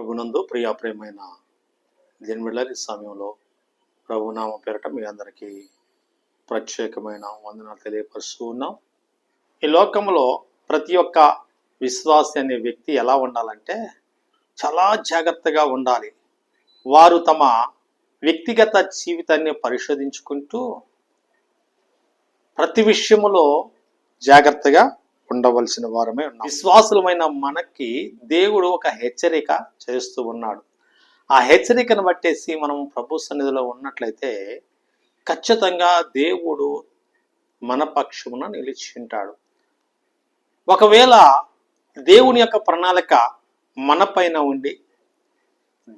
ప్రభునందు ప్రియాప్రియమైన దినవిళ్ళని సమయంలో ప్రభునామ పేరట మీ అందరికీ ప్రత్యేకమైన వందనాలు తెలియపరుస్తూ ఉన్నాం. ఈ లోకంలో ప్రతి ఒక్క విశ్వాసి అనే వ్యక్తి ఎలా ఉండాలంటే చాలా జాగ్రత్తగా ఉండాలి. వారు తమ వ్యక్తిగత జీవితాన్ని పరిశోధించుకుంటూ ప్రతి విషయంలో జాగ్రత్తగా ఉండవలసిన వారమే ఉన్నాం. విశ్వాసులమైన మనకి దేవుడు ఒక హెచ్చరిక చేస్తూ ఉన్నాడు. ఆ హెచ్చరికను బట్టేసి మనం ప్రభు సన్నిధిలో ఉన్నట్లయితే ఖచ్చితంగా దేవుడు మన పక్షమున నిలిచి ఉంటాడు ఒకవేళ దేవుని యొక్క ప్రణాళిక మన పైన ఉండి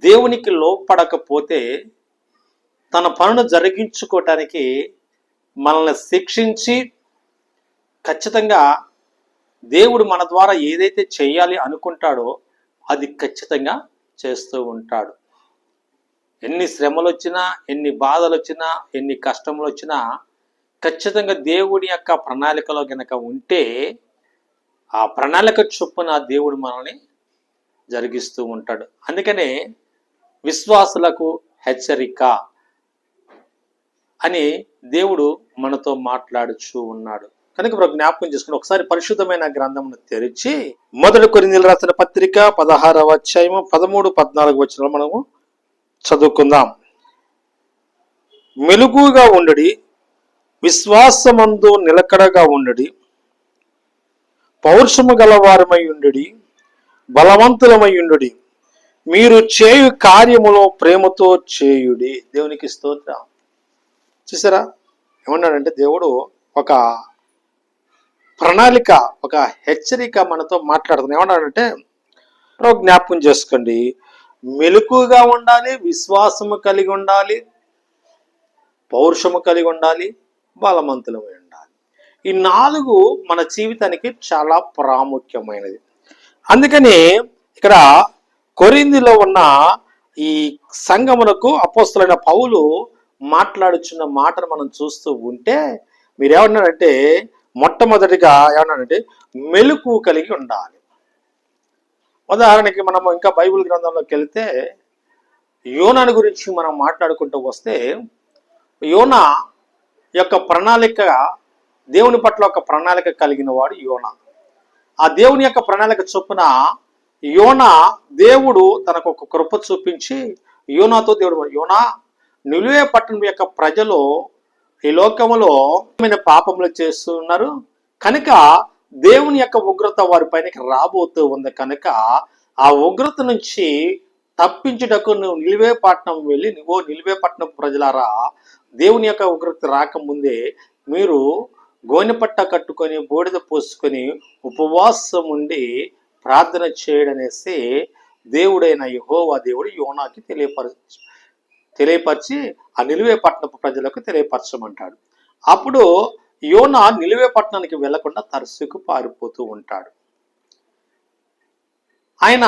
దేవునికి లోపడకపోతే తన పనులు జరిగించుకోవటానికి మనల్ని శిక్షించి ఖచ్చితంగా దేవుడు మన ద్వారా ఏదైతే చేయాలి అనుకుంటాడో అది ఖచ్చితంగా చేస్తూ ఉంటాడు. ఎన్ని శ్రమలు వచ్చినా ఎన్ని బాధలు వచ్చినా ఎన్ని కష్టములు వచ్చినా ఖచ్చితంగా దేవుడి యొక్క ప్రణాళికలో గనక ఉంటే ఆ ప్రణాళిక చొప్పున దేవుడు మనల్ని జరిగిస్తూ ఉంటాడు. అందుకనే విశ్వాసులకు హెచ్చరిక అని దేవుడు మనతో మాట్లాడుచూ ఉన్నాడు. కనుక ఇప్పుడు జ్ఞాపకం చేసుకుని ఒకసారి పరిశుద్ధమైన గ్రంథమును తెరిచి మొదటి కొరిందీలు రాసిన పత్రిక పదహారవ అధ్యాయము పదమూడు పద్నాలుగు వచ్చిన మనము చదువుకుందాం. మెలుగుగా ఉండడి విశ్వాసమందు నిలకడగా ఉండడి పౌరుషము గలవారమై ఉండడి బలవంతులమై ఉండడి మీరు చేయు కార్యములో ప్రేమతో చేయుడి. దేవునికి స్తోత్రం. చూసారా? ఏమన్నాడంటే దేవుడు ఒక ప్రణాళిక ఒక హెచ్చరిక మనతో మాట్లాడుతుంది. ఏమన్నాడంటే ఒక జ్ఞాపకం చేసుకోండి. మెలకుగా ఉండాలి విశ్వాసము కలిగి ఉండాలి పౌరుషము కలిగి ఉండాలి బలవంతులమై ఉండాలి. ఈ నాలుగు మన జీవితానికి చాలా ప్రాముఖ్యమైనది. అందుకని ఇక్కడ కొరిందిలో ఉన్న ఈ సంగమునకు అపోస్తులైన పౌలు మాట్లాడుచున్న మాటను మనం చూస్తూ ఉంటే మీరేమన్నారంటే మొట్టమొదటిగా ఏమన్నారంటే మెలకు కలిగి ఉండాలి. ఉదాహరణకి మనం ఇంకా బైబిల్ గ్రంథంలోకి వెళితే యోనాని గురించి మనం మాట్లాడుకుంటూ వస్తే యోన యొక్క ప్రణాళిక దేవుని పట్ల ఒక ప్రణాళిక కలిగిన వాడు యోన. ఆ దేవుని యొక్క ప్రణాళిక చొప్పున యోన దేవుడు తనకు ఒక కృప చూపించి యోనాతో దేవుడు యోనా నిలువే పట్టణం యొక్క ప్రజలు ఈ లోకములో పాపములు చేస్తున్నారు కనుక దేవుని యొక్క ఉగ్రత వారి పైనకి రాబోతూ ఉంది కనుక ఆ ఉగ్రత నుంచి తప్పించుటకు నువ్వు నిలివే పట్టణం వెళ్ళి నువ్వు నిలివే పట్టణం ప్రజలారా దేవుని యొక్క ఉగ్రత రాకముందే మీరు గోనెపట్ట కట్టుకొని బూడిద పోసుకొని ఉపవాసం ఉండి ప్రార్థన చేయడనేసి దేవుడైన యహోవా దేవుడు యోనాకి తెలియపరచు తెలియపరిచి ఆ నిలువే పట్టణపు ప్రజలకు తెలియపరచమంటాడు. అప్పుడు యోన నిలువే పట్టణానికి వెళ్ళకుండా తరసుకు పారిపోతూ ఉంటాడు. ఆయన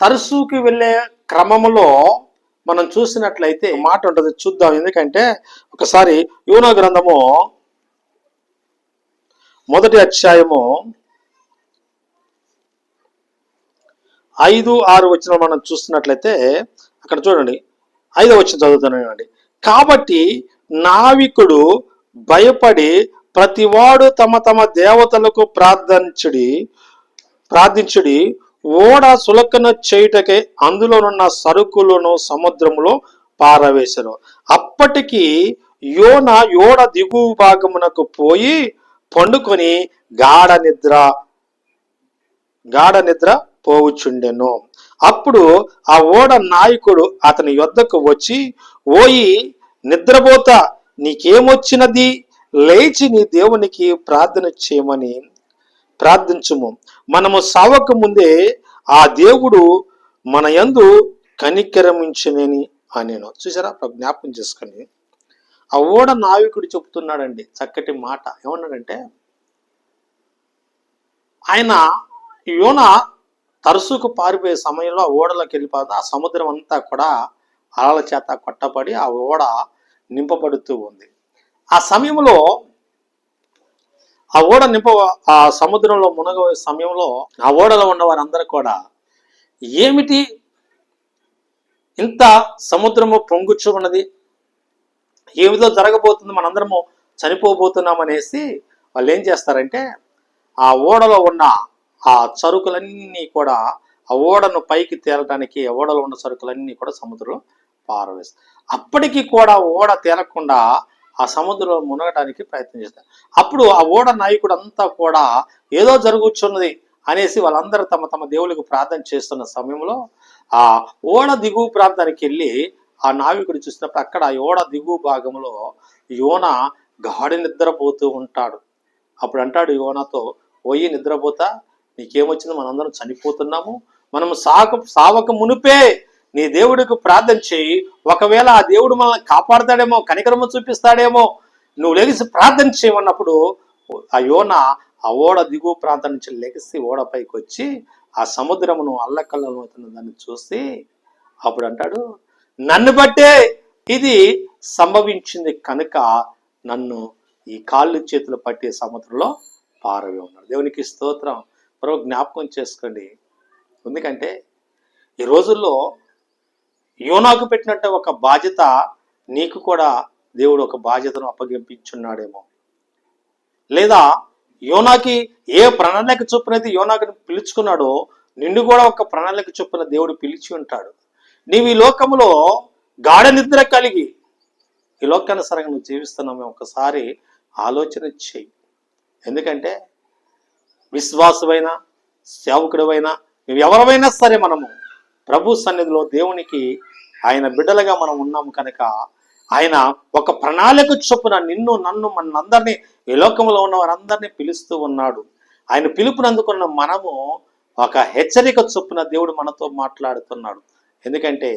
తరచుకి వెళ్ళే క్రమములో మనం చూసినట్లయితే మాట ఉంటుంది చూద్దాం. ఎందుకంటే ఒకసారి యోన గ్రంథము మొదటి అధ్యాయము ఐదు ఆరు వచ్చిన మనం చూస్తున్నట్లయితే అక్కడ చూడండి. ఐదో వచ్చిన చదువుతున్నానండి. కాబట్టి నావికుడు భయపడి ప్రతివాడు తమ తమ దేవతలకు ప్రార్థించుడి ప్రార్థించుడి ఓడ సులకన చేయుటకై అందులోనున్న సరుకులను సముద్రములో పారవేశారు అప్పటికి యోన యోడ దిగువ భాగమునకు పోయి పండుకొని గాఢ నిద్ర గాఢ నిద్ర పోవుచుండెను. అప్పుడు ఆ ఓడ నాయకుడు అతని యొద్దకు వచ్చి ఓయి నిద్రపోత. నీకేమొచ్చినది? లేచి నీ దేవునికి ప్రార్థన చేయమని ప్రార్థించుము. మనము సావక ముందే ఆ దేవుడు మన యందు కనికరమించనని అనేను. చూసారా ఇప్పుడు జ్ఞాపకం చేసుకోండి. ఆ ఓడ నావికుడు చెప్తున్నాడండి చక్కటి మాట. ఏమన్నాడంటే ఆయన యోన తరచుకు పారిపోయే సమయంలో ఆ ఓడలోకి వెళ్ళిపోతే ఆ సముద్రం అంతా కూడా అలల చేత కొట్టబడి ఆ ఓడ నింపబడుతూ ఉంది. ఆ సమయంలో ఆ ఓడ నింప ఆ సముద్రంలో మునగ సమయంలో ఆ ఓడలో ఉన్న వారందరూ కూడా ఏమిటి ఇంత సముద్రము పొంగుచ్చు ఉన్నది? ఏమిదో జరగబోతుంది? మనందరము చనిపోబోతున్నాం అనేసి వాళ్ళు ఏం చేస్తారంటే ఆ ఓడలో ఉన్న ఆ సరుకులన్నీ కూడా ఆ ఓడను పైకి తేలడానికి ఓడలో ఉన్న సరుకులన్నీ కూడా సముద్రంలో పారవేస్తారు. అప్పటికి కూడా ఓడ తేలకుండా ఆ సముద్రంలో మునగడానికి ప్రయత్నం చేస్తారు. అప్పుడు ఆ ఓడ నాయకుడు అంతా కూడా ఏదో జరుగుచున్నది అనేసి వాళ్ళందరూ తమ తమ దేవులకు ప్రార్థన చేస్తున్న సమయంలో ఆ ఓడ దిగువ ప్రాంతానికి వెళ్ళి ఆ నావికుడు చూసినప్పుడు అక్కడ ఆ ఓడ దిగువ భాగంలో యోన గాడి నిద్రపోతూ ఉంటాడు. అప్పుడు అంటాడు యోనతో పోయి నిద్రపోతా? నీకేమొచ్చింది? మనందరం చనిపోతున్నాము. మనము సాక సావక మునిపే నీ దేవుడికి ప్రార్థన చేయి. ఒకవేళ ఆ దేవుడు మనల్ని కాపాడతాడేమో కనికరము చూపిస్తాడేమో నువ్వు లెగిసి ప్రార్థన చేయమన్నప్పుడు ఆ యోన ఆ ఓడ దిగువ ప్రాంతం నుంచి లెగిసి ఓడపైకి వచ్చి ఆ సముద్రమును అల్లకల్లమవుతున్న దాన్ని చూసి అప్పుడు అంటాడు నన్ను బట్టే ఇది సంభవించింది కనుక నన్ను ఈ కాళ్ళు చేతులు పట్టే సముద్రంలో పారవే ఉన్నాడు దేవునికి స్తోత్రం. మరో జ్ఞాపకం చేసుకోండి. ఎందుకంటే ఈ రోజుల్లో యోనాకు పెట్టినట్టు ఒక బాధ్యత నీకు కూడా దేవుడు ఒక బాధ్యతను అప్పగింపించున్నాడేమో. లేదా యోనాకి ఏ ప్రణాళిక చొప్పునైతే యోనాకుని పిలుచుకున్నాడో నిన్ను కూడా ఒక ప్రణాళిక చొప్పున దేవుడు పిలిచి ఉంటాడు. నీవు ఈ లోకంలో గాఢ నిద్ర కలిగి ఈ లోకానుసారంగా నువ్వు జీవిస్తున్నావు ఒకసారి ఆలోచన చెయ్యి. ఎందుకంటే విశ్వాసమైన సేవకుడవైన ఎవరమైనా సరే మనము ప్రభు సన్నిధిలో దేవునికి ఆయన బిడ్డలుగా మనం ఉన్నాము కనుక ఆయన ఒక ప్రణాళిక చొప్పున నిన్ను నన్ను మనందరినీ ఈ లోకంలో ఉన్న వారందరినీ పిలుస్తూ ఉన్నాడు. ఆయన పిలుపునందుకున్న మనము ఒక హెచ్చరిక చొప్పున దేవుడు మనతో మాట్లాడుతున్నాడు. ఎందుకంటే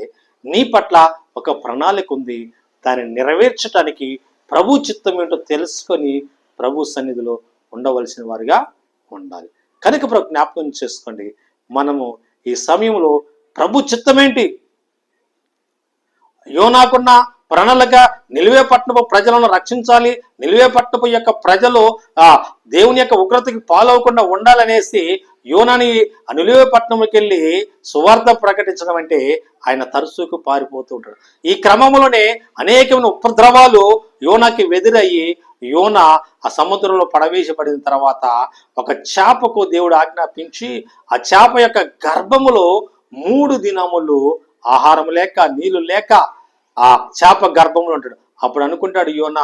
నీ పట్ల ఒక ప్రణాళిక ఉంది. దాన్ని నెరవేర్చడానికి ప్రభు చిత్తం ఏంటో తెలుసుకొని ప్రభు సన్నిధిలో ఉండవలసిన వారిగా ఉండాలి. కనుక ప్రభు జ్ఞాపకం చేసుకోండి. మనము ఈ సమయంలో ప్రభు చిత్తమేంటి? యోనాకున్న ప్రణాళిక నిలివే పట్టణపు ప్రజలను రక్షించాలి. నిలివే పట్టణపు యొక్క ప్రజలు ఆ దేవుని యొక్క ఉగ్రతకి పాలవకుండా ఉండాలనేసి యోనాని ఆ నిలివే వెళ్ళి సువార్త ప్రకటించడం అంటే ఆయన తరచుకు పారిపోతూ ఉంటాడు. ఈ క్రమంలోనే అనేకమైన ఉపద్రవాలు యోనాకి వెదురయ్యి యోన ఆ సముద్రంలో పడవేసిపడిన తర్వాత ఒక చేపకు దేవుడు ఆజ్ఞాపించి ఆ చేప యొక్క గర్భములో మూడు దినములు ఆహారం లేక నీళ్ళు లేక ఆ చేప గర్భంలో ఉంటాడు. అప్పుడు అనుకుంటాడు యోన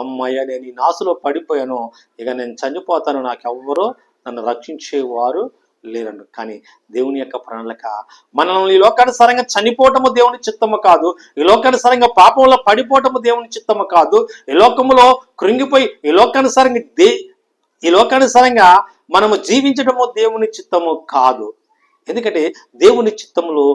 అమ్మయ్య నేను ఈ నాసులో పడిపోయాను. ఇక నేను చనిపోతాను. నాకు ఎవ్వరూ నన్ను రక్షించేవారు లేరండు. కానీ దేవుని యొక్క ప్రణాళిక మనల్ని ఈ లోకానుసారంగా చనిపోవటము దేవుని చిత్తము కాదు. ఈ లోకానుసారంగా పాపంలో పడిపోవటము దేవుని చిత్తము కాదు. ఈ లోకములో కృంగిపోయి ఈ లోకానుసారంగా దే ఈ లోకానుసారంగా మనము జీవించడము దేవుని చిత్తము కాదు. ఎందుకంటే దేవుని చిత్తములో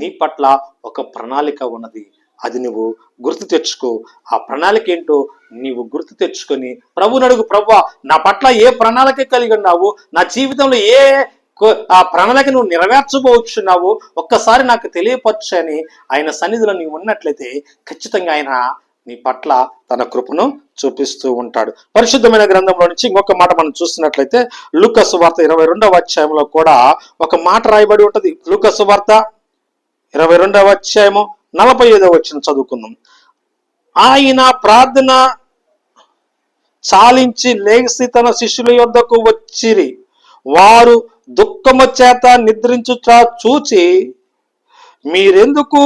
నీ పట్ల ఒక ప్రణాళిక ఉన్నది. అది నువ్వు గుర్తు తెచ్చుకో. ఆ ప్రణాళిక ఏంటో నీవు గుర్తు తెచ్చుకొని ప్రభుని నడుగు ప్రభు నా పట్ల ఏ ప్రణాళిక కలిగి ఉన్నావు? నా జీవితంలో ఏ ఆ ప్రణాళిక నువ్వు నెరవేర్చబోచున్నావు? ఒక్కసారి నాకు తెలియపరచు అని ఆయన సన్నిధిలో నీవు ఉన్నట్లయితే ఖచ్చితంగా ఆయన నీ పట్ల తన కృపను చూపిస్తూ ఉంటాడు. పరిశుద్ధమైన గ్రంథంలో నుంచి ఇంకొక మాట మనం చూస్తున్నట్లయితే లూకసు వార్త ఇరవై రెండవ అధ్యాయంలో కూడా ఒక మాట రాయబడి ఉంటుంది. లూకసు వార్త ఇరవై రెండవ అధ్యాయము నలభై ఐదో వచ్చిన చదువుకుందాం. ఆయన ప్రార్థన చాలించి లేచి తన శిష్యుల యొద్దకు వచ్చిరి. వారు దుఃఖము చేత నిద్రించుట చూచి మీరెందుకు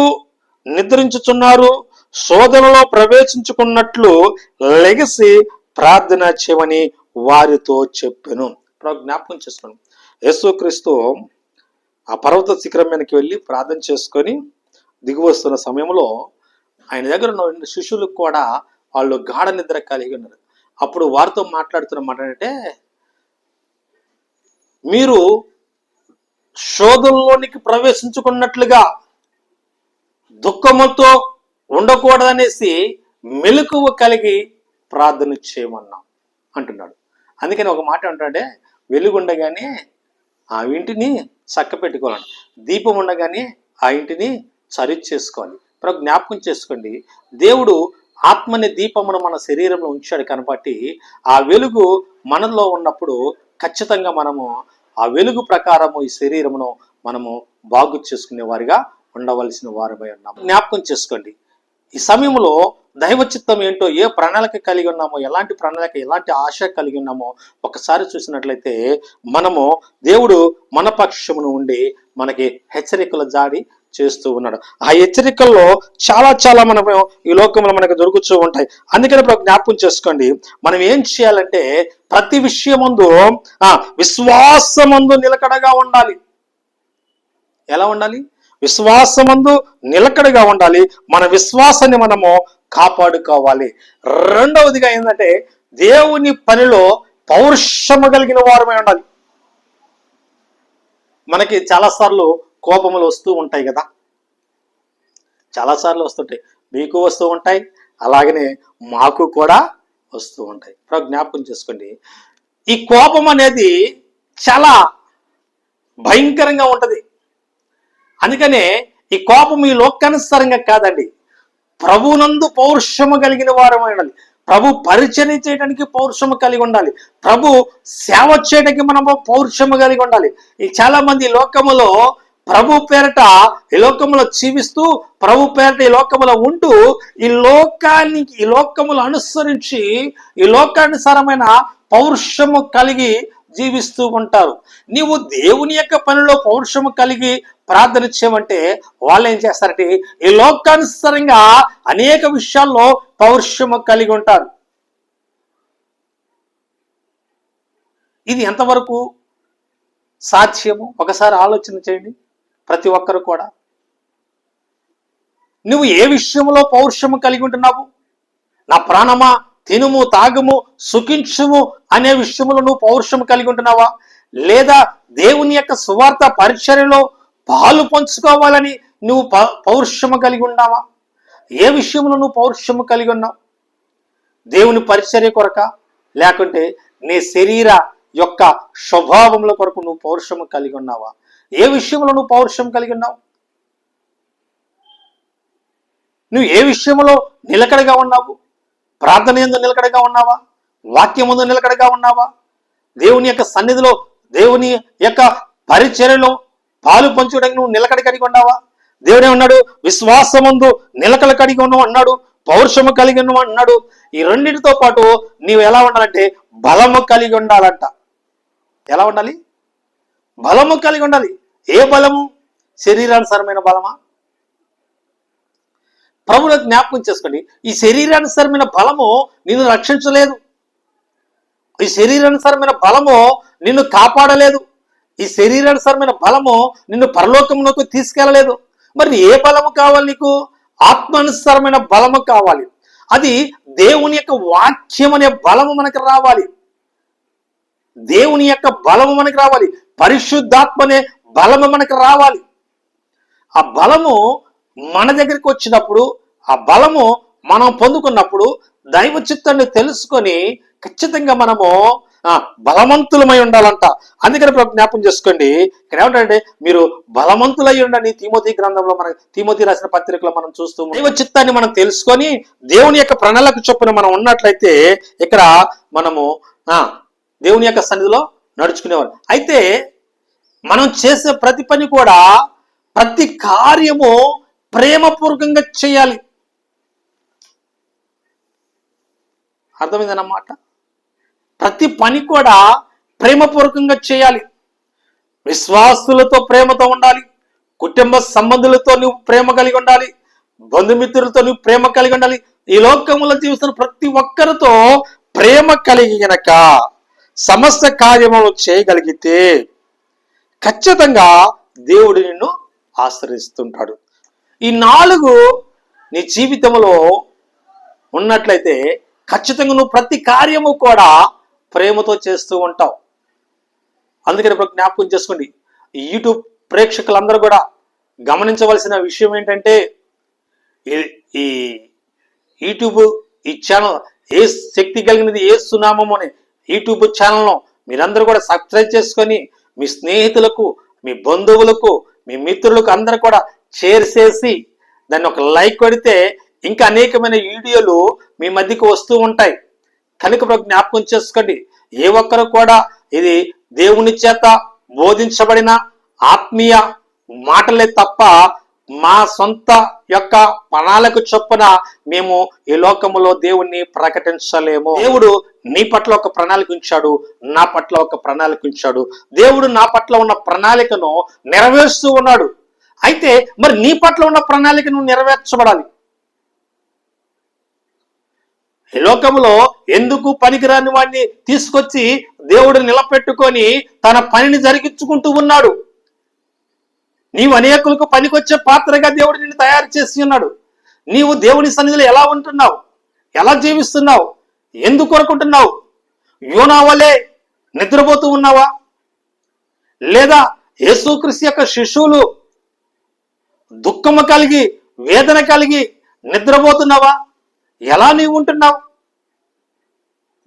నిద్రించుచున్నారు? శోధనలో ప్రవేశించుకున్నట్లు లెగసి ప్రార్థన చేయమని వారితో చెప్పాను. జ్ఞాపకం చేస్తున్నాను యేసుక్రీస్తు ఆ పర్వత శిఖరం మీదకి వెళ్ళి ప్రార్థన చేసుకొని దిగువస్తున్న సమయంలో ఆయన దగ్గర ఉన్న శిష్యులకు కూడా వాళ్ళు గాఢ నిద్ర కలిగి ఉన్నారు. అప్పుడు వారితో మాట్లాడుతున్న మాట అంటే మీరు శోధంలోనికి ప్రవేశించుకున్నట్లుగా దుఃఖముతో ఉండకూడదనేసి మెలకువ కలిగి ప్రార్థన చేయమన్నాం అంటున్నాడు. అందుకని ఒక మాట అంటాడే వెలుగుండగానే ఆ ఇంటిని చక్క పెట్టుకోవాలంట దీపం ఉండగానే ఆ ఇంటిని చేసుకోవాలి ఇప్పుడు జ్ఞాపకం చేసుకోండి. దేవుడు ఆత్మని దీపమును మన శరీరంలో ఉంచాడు కనబట్టి ఆ వెలుగు మనలో ఉన్నప్పుడు ఖచ్చితంగా మనము ఆ వెలుగు ప్రకారము ఈ శరీరమును మనము బాగు చేసుకునే వారిగా ఉండవలసిన వారమై ఉన్నాము జ్ఞాపకం చేసుకోండి. ఈ సమయంలో దైవ చిత్తం ఏంటో ఏ ప్రణాళిక కలిగి ఉన్నామో ఎలాంటి ప్రణాళిక ఎలాంటి ఆశ కలిగి ఉన్నామో ఒకసారి చూసినట్లయితే మనము దేవుడు మన పక్షమును ఉండి మనకి హెచ్చరికల జాడి చేస్తూ ఉన్నాడు. ఆ హెచ్చరికల్లో చాలా చాలా మనము ఈ లోకంలో మనకు దొరుకుతూ ఉంటాయి. అందుకని ఇప్పుడు జ్ఞాపకం చేసుకోండి. మనం ఏం చేయాలంటే ప్రతి విషయమందు ఆ విశ్వాసమందు నిలకడగా ఉండాలి. ఎలా ఉండాలి? విశ్వాసమందు నిలకడగా ఉండాలి. మన విశ్వాసాన్ని మనము కాపాడుకోవాలి. రెండవదిగా ఏంటంటే దేవుని పనిలో పౌరుషము కలిగిన వారమై ఉండాలి. మనకి చాలాసార్లు కోపములు వస్తూ ఉంటాయి కదా. చాలాసార్లు వస్తుంటాయి. మీకు వస్తూ ఉంటాయి అలాగనే మాకు కూడా వస్తూ ఉంటాయి. ఇప్పుడు జ్ఞాపకం చేసుకోండి. ఈ కోపం అనేది చాలా భయంకరంగా ఉంటది. అందుకనే ఈ కోపం ఈ లోకానుసారంగా కాదండి. ప్రభునందు పౌరుషము కలిగిన వారం ఉండాలి. ప్రభు పరిచయం చేయడానికి పౌరుషము కలిగి ఉండాలి. ప్రభు సేవ చేయడానికి మనము పౌరుషము కలిగి ఉండాలి. ఈ చాలా మంది లోకములో ప్రభు పేరట ఈ లోకములో జీవిస్తూ ప్రభు పేరట ఈ లోకములో ఉంటూ ఈ లోకానికి ఈ లోకములు అనుసరించి ఈ లోకానుసారమైన పౌరుషము కలిగి జీవిస్తూ ఉంటారు. నీవు దేవుని యొక్క పనిలో పౌరుషము కలిగి ప్రార్థన చేయమంటే వాళ్ళు ఏం చేస్తారంటే ఈ లోకానుసారంగా అనేక విషయాల్లో పౌరుషము కలిగి ఉంటారు. ఇది ఎంతవరకు సాధ్యము? ఒకసారి ఆలోచన చేయండి. ప్రతి ఒక్కరు కూడా. నువ్వు ఏ విషయంలో పౌరుషము కలిగి ఉంటున్నావు? నా ప్రాణమా? తినుము తాగుము సుఖించుము అనే విషయంలో నువ్వు పౌరుషము కలిగి ఉంటున్నావా? లేదా దేవుని యొక్క సువార్త పరిచర్యలో పాలు పంచుకోవాలని నువ్వు పౌరుషము కలిగి ఉన్నావా? ఏ విషయంలో నువ్వు పౌరుషము కలిగి ఉన్నావు? దేవుని పరిచర్య కొరక లేకుంటే నీ శరీర యొక్క స్వభావముల కొరకు నువ్వు పౌరుషము కలిగి ఉన్నావా? ఏ విషయంలో నువ్వు పౌరుషం కలిగి ఉన్నావు? నువ్వు ఏ విషయంలో నిలకడగా ఉన్నావు? ప్రార్థన ఎందు నిలకడగా ఉన్నావా? వాక్యం ముందు నిలకడగా ఉన్నావా? దేవుని యొక్క సన్నిధిలో దేవుని యొక్క పరిచర్యలో పాలు పంచుకోవడానికి నువ్వు నిలకడ కలిగి ఉన్నావా? దేవుడే ఉన్నాడు విశ్వాసముందు నిలకడ కలిగి ఉన్నావు అన్నాడు పౌరుషము కలిగి ఉన్నావు అన్నాడు. ఈ రెండింటితో పాటు నీవు ఎలా ఉండాలంటే బలము కలిగి ఉండాలంట. ఎలా ఉండాలి? బలము కలిగి ఉండాలి. ఏ బలము? శరీరానుసారమైన బలమా? ప్రభువులో జ్ఞాపకం చేసుకోండి. ఈ శరీరానుసారమైన బలము నిన్ను రక్షించలేదు. ఈ శరీరానుసారమైన బలము నిన్ను కాపాడలేదు. ఈ శరీరానుసారమైన బలము నిన్ను పరలోకంలోకి తీసుకెళ్ళలేదు మరి ఏ బలము కావాలి నీకు? ఆత్మానుసారమైన బలము కావాలి. అది దేవుని యొక్క వాక్యం అనే బలము మనకు రావాలి. దేవుని యొక్క బలము మనకు రావాలి. పరిశుద్ధాత్మ అనే బలము మనకు రావాలి. ఆ బలము మన దగ్గరికి వచ్చినప్పుడు ఆ బలము మనం పొందుకున్నప్పుడు దైవ చిత్తాన్ని తెలుసుకొని ఖచ్చితంగా మనము బలవంతులమై ఉండాలంట. అందుకని జ్ఞాపం చేసుకోండి. ఇక్కడ ఏమంటే మీరు బలవంతులై ఉండండి. తిమోతి గ్రంథంలో మన తిమోతి రాసిన పత్రికలో మనం చూస్తూ దైవ చిత్తాన్ని మనం తెలుసుకొని దేవుని యొక్క ప్రణాళిక చొప్పున మనం ఉన్నట్లయితే ఇక్కడ మనము దేవుని యొక్క సన్నిధిలో నడుచుకునేవారు అయితే మనం చేసే ప్రతి పని కూడా ప్రతి కార్యము ప్రేమపూర్వకంగా చేయాలి. అర్థమైందన్నమాట ప్రతి పని కూడా ప్రేమపూర్వకంగా చేయాలి. విశ్వాసులతో ప్రేమతో ఉండాలి. కుటుంబ సంబంధులతో నువ్వు ప్రేమ కలిగి ఉండాలి. బంధుమిత్రులతో నువ్వు ప్రేమ కలిగి ఉండాలి. ఈ లోకంలో జీవిస్తున్న ప్రతి ఒక్కరితో ప్రేమ కలిగి గనక సమస్త కార్యములు చేయగలిగితే ఖచ్చితంగా దేవుడు నిన్ను ఆశ్రయిస్తుంటాడు. ఈ నాలుగు నీ జీవితంలో ఉన్నట్లయితే ఖచ్చితంగా నువ్వు ప్రతి కార్యము కూడా ప్రేమతో చేస్తూ ఉంటావు. అందుకని ఇప్పుడు జ్ఞాపకం చేసుకోండి. యూట్యూబ్ ప్రేక్షకులందరూ కూడా గమనించవలసిన విషయం ఏంటంటే ఈ- ఈ యూట్యూబ్ ఈ ఛానల్ ఏ శక్తి కలిగినది ఏ సునామము అనే యూట్యూబ్ ఛానల్ను మీరందరూ కూడా సబ్స్క్రైబ్ చేసుకొని మీ స్నేహితులకు మీ బంధువులకు మీ మిత్రులకు అందరు కూడా షేర్ చేసి దాన్ని ఒక లైక్ కొడితే ఇంకా అనేకమైన వీడియోలు మీ మధ్యకు వస్తూ ఉంటాయి. కనుక జ్ఞాపకం చేసుకోండి. ఏ ఒక్కరు కూడా ఇది దేవుని చేత బోధించబడిన ఆత్మీయ మాటలే తప్ప మా సొంత యొక్క ప్రణాళిక చొప్పున మేము ఈ లోకములో దేవుణ్ణి ప్రకటించలేము. దేవుడు నీ పట్ల ఒక ప్రణాళిక ఉంచాడు నా పట్ల ఒక ప్రణాళిక ఉంచాడు. దేవుడు నా పట్ల ఉన్న ప్రణాళికను నెరవేరుస్తూ ఉన్నాడు. అయితే మరి నీ పట్ల ఉన్న ప్రణాళికను నెరవేర్చబడాలి. ఈ లోకంలో ఎందుకు పనికిరాని వాడిని తీసుకొచ్చి దేవుడు నిలబెట్టుకొని తన పనిని జరిగించుకుంటూ ఉన్నాడు? నీవు అనేకులకు పనికొచ్చే పాత్రగా దేవుడు నిన్ను తయారు చేసి ఉన్నాడు. నీవు దేవుని సన్నిధిలో ఎలా ఉంటున్నావు? ఎలా జీవిస్తున్నావు? ఎందుకు కొనుకుంటున్నావు యోనా వలే నిద్రపోతూ ఉన్నావా? లేదా యేసుక్రీస్తు యొక్క శిశువులు దుఃఖము కలిగి వేదన కలిగి నిద్రపోతున్నావా? ఎలా నీవు ఉంటున్నావు?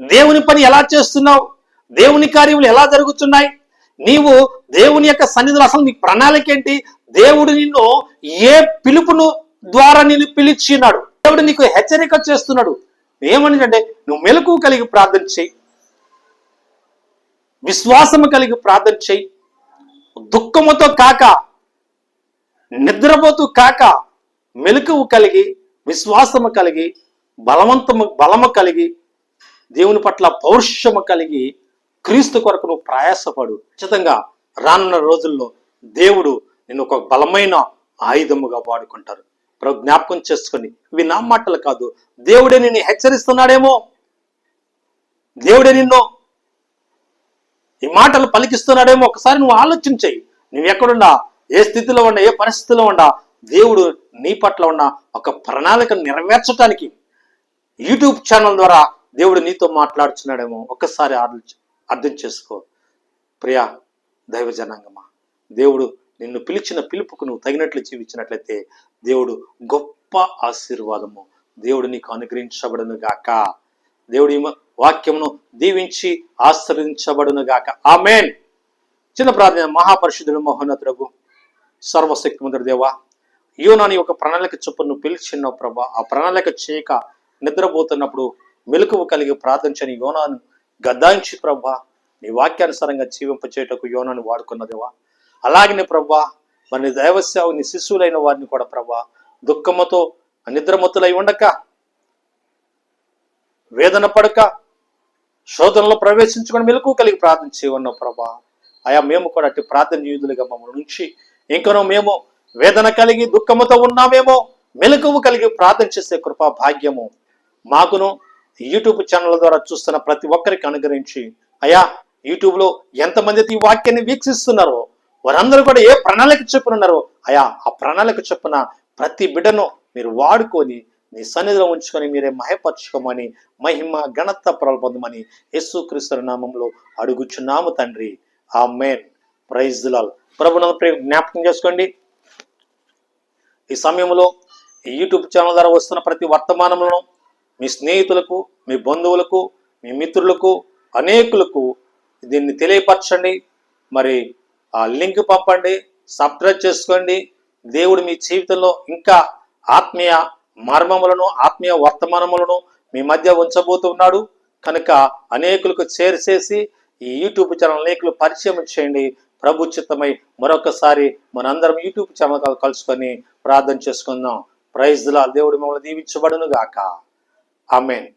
దేవుని పని ఎలా చేస్తున్నావు? దేవుని కార్యములు ఎలా జరుగుతున్నాయి? నీవు దేవుని యొక్క సన్నిధిలో అసలు నీ ప్రణాళిక ఏంటి దేవుడు నిన్ను ఏ పిలుపును ద్వారా నిన్ను పిలిచినాడు? దేవుడు నీకు హెచ్చరిక చేస్తున్నాడు. ఏమని అంటే నువ్వు మెలకు కలిగి ప్రార్థన చేయి. విశ్వాసము కలిగి ప్రార్థన చేయి. దుఃఖముతో కాక నిద్రపోతూ కాక మెలకువు కలిగి విశ్వాసము కలిగి బలవంతము బలము కలిగి దేవుని పట్ల పౌరుషము కలిగి క్రీస్తు కొరకు నువ్వు ప్రయాసపడు. ఖచ్చితంగా రానున్న రోజుల్లో దేవుడు నేను ఒక బలమైన ఆయుధముగా వాడుకుంటారు. ప్రభు జ్ఞాపకం చేసుకొని ఇవి నా మాటలు కాదు. దేవుడే నిన్ను హెచ్చరిస్తున్నాడేమో. దేవుడే నిన్ను ఈ మాటలు పలికిస్తున్నాడేమో. ఒకసారి నువ్వు ఆలోచించాయి నువ్వు ఎక్కడున్నా ఏ స్థితిలో ఉన్నా ఏ పరిస్థితిలో ఉన్నా దేవుడు నీ పట్ల ఉన్న ఒక ప్రణాళికను నెరవేర్చడానికి యూట్యూబ్ ఛానల్ ద్వారా దేవుడు నీతో మాట్లాడుతున్నాడేమో ఒక్కసారి ఆలోచి అర్థం చేసుకో. ప్రియా దైవజనాంగమా దేవుడు నిన్ను పిలిచిన పిలుపుకు నువ్వు తగినట్లు జీవించినట్లయితే దేవుడు గొప్ప ఆశీర్వాదము. దేవుడు నీకు అనుగ్రహించబడును గాక. దేవుడి వాక్యమును దీవించి ఆశ్రయించబడును గాక. ఆమెన్. చిన్న ప్రార్థన మహాపరిషుధుడు మహోన్నతుడు సర్వశక్తిమంతుడు దేవా యోనాని ఒక ప్రణాళిక చొప్పును నువ్వు పిలిచిన్నావు ప్రభా. ఆ ప్రణాళిక చేయక నిద్రపోతున్నప్పుడు మెలకువ కలిగి ప్రార్థించని యోనాను గద్దాంచి ప్రభా నీ వాక్యానుసారంగా జీవింపచేయటకు యోనను వాడుకున్నదేవా అలాగనే ప్రభా మరి నీ దైవసేవ నీ శిశువులైన వారిని కూడా ప్రభా దుఃఖముతో నిద్రమత్తులై ఉండక వేదన పడక శోధనలో ప్రవేశించుకొని మెలకు కలిగి ప్రార్థన చేయమన్నావు ప్రభా అయా మేము కూడా అట్టి ప్రార్థన యూదులుగా మమ్మల్ని నుంచి ఇంకనో మేము వేదన కలిగి దుఃఖముతో ఉన్నామేమో మెలకువ కలిగి ప్రార్థన చేసే కృపా భాగ్యము మాకును యూట్యూబ్ ఛానల్ ద్వారా చూస్తున్న ప్రతి ఒక్కరికి అనుగ్రహించి అయా యూట్యూబ్లో ఎంతమంది అయితే ఈ వాక్యాన్ని వీక్షిస్తున్నారో వారందరూ కూడా ఏ ప్రణాళిక చెప్పునున్నారో అయా ఆ ప్రణాళిక చెప్పిన ప్రతి బిడ్డను మీరు వాడుకొని నీ సన్నిధిలో ఉంచుకొని మీరే మహపరచుకోమని మహిమ ఘనత పొందమని యేసు క్రీస్తు నామంలో అడుగుచున్నాము తండ్రి. ఆ మేన్ ప్రైజ్ లాల్ ప్రభుత్వ జ్ఞాపకం చేసుకోండి. ఈ సమయంలో ఈ యూట్యూబ్ ఛానల్ ద్వారా వస్తున్న ప్రతి వర్తమానములను మీ స్నేహితులకు మీ బంధువులకు మీ మిత్రులకు అనేకులకు దీన్ని తెలియపరచండి. మరి ఆ లింక్ పంపండి సబ్స్క్రైబ్ చేసుకోండి. దేవుడు మీ జీవితంలో ఇంకా ఆత్మీయ మర్మములను ఆత్మీయ వర్తమానములను మీ మధ్య ఉంచబోతున్నాడు. కనుక అనేకులకు చేర్చేసి ఈ యూట్యూబ్ ఛానల్ అనేకులు పరిచయం చేయండి. ప్రభుచితమై మరొకసారి మనందరం యూట్యూబ్ ఛానల్ కలుసుకొని ప్రార్థన చేసుకుందాం. ప్రైజ్లా దేవుడు మమ్మల్ని దీవించబడును గాక ఆమెన్